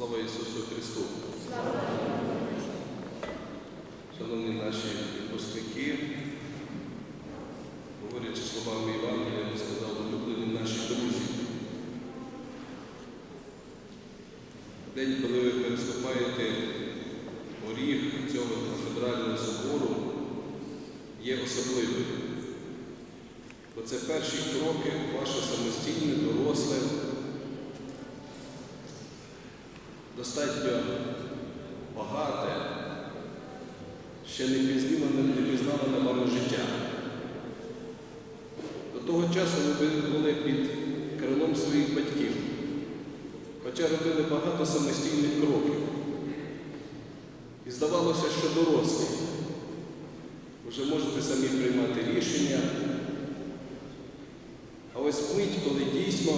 Слава Ісусу Христу! Шановні наші випускники, говорячи словами Івангелія, я сказав, улюблені наші друзі. День, коли ви переступаєте поріг цього кафедрального собору, є особливим. Бо це перші кроки ваше самостійне, доросле, достатньо багате, ще не пізнаване вами життя. До того часу ви були під крилом своїх батьків, хоча робили багато самостійних кроків. І здавалося, що дорослі. Вже можете самі приймати рішення. А ось мить, коли дійсно,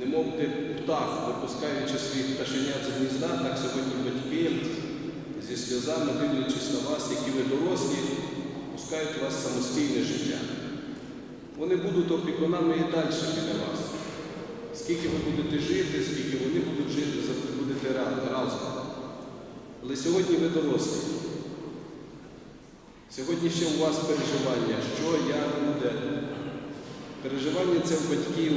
не мов ти птах, випускаючи своїх пташенят з гнізда, так сьогодні батьки зі сльозами, дивлячись на вас, які ви дорослі, пускають у вас самостійне життя. Вони будуть опікунами і далі біля вас. Скільки ви будете жити, скільки вони будуть жити, завжди будете разом. Але сьогодні ви дорослі. Сьогодні ще у вас переживання, що як буде. Переживання це в батьків.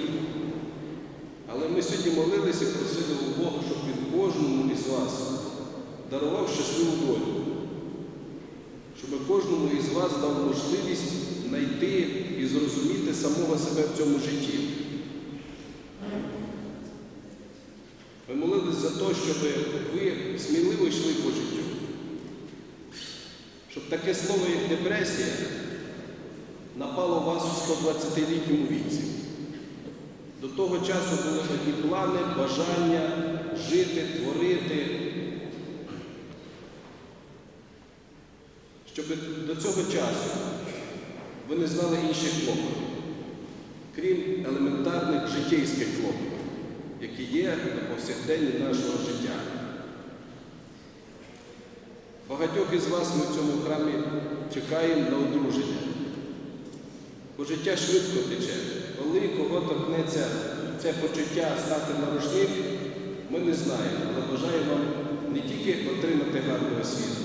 Але ми сьогодні молилися і просили у Бога, щоб він кожному із вас дарував щасливу долю. Щоб кожному із вас дав можливість знайти і зрозуміти самого себе в цьому житті. Ми молились за те, щоб ви сміливо йшли по життю. Щоб таке слово, як депресія, напало вас у 120-літньому віці. До того часу були такі плани, бажання жити, творити. Щоб до цього часу ви не знали інших клопотів, крім елементарних життєйських клопотів, які є на повсякденні нашого життя. Багатьох із вас ми в цьому храмі чекаємо на одруження. Бо життя швидко тече. Коли кого торкнеться це почуття стати на рушник, ми не знаємо, але бажаю вам не тільки отримати гарну освіту,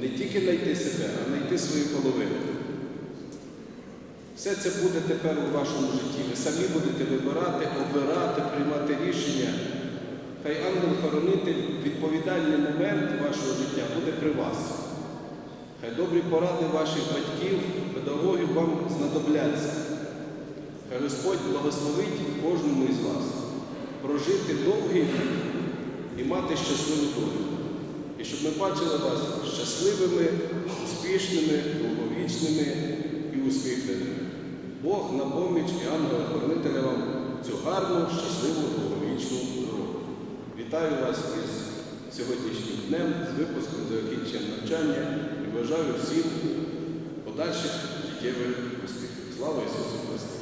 не тільки знайти себе, а знайти свою половину. Все це буде тепер у вашому житті. Ви самі будете вибирати, обирати, приймати рішення. Хай ангел-хоронитель відповідальний момент вашого життя буде при вас. Хай добрі поради ваших батьків, педагогів вам знадобляться. Господь благословить кожному із вас прожити довгий вік і мати щасливу долю. І щоб ми бачили вас щасливими, успішними, довговічними і усміхненими. Бог на поміч і ангела-хоронителя вам цю гарну, щасливу, довговічну дорогу. Вітаю вас із сьогоднішнім днем, з випуском закінчення навчання і бажаю всім подальших життєвих успіхів. Слава Ісусу Христу!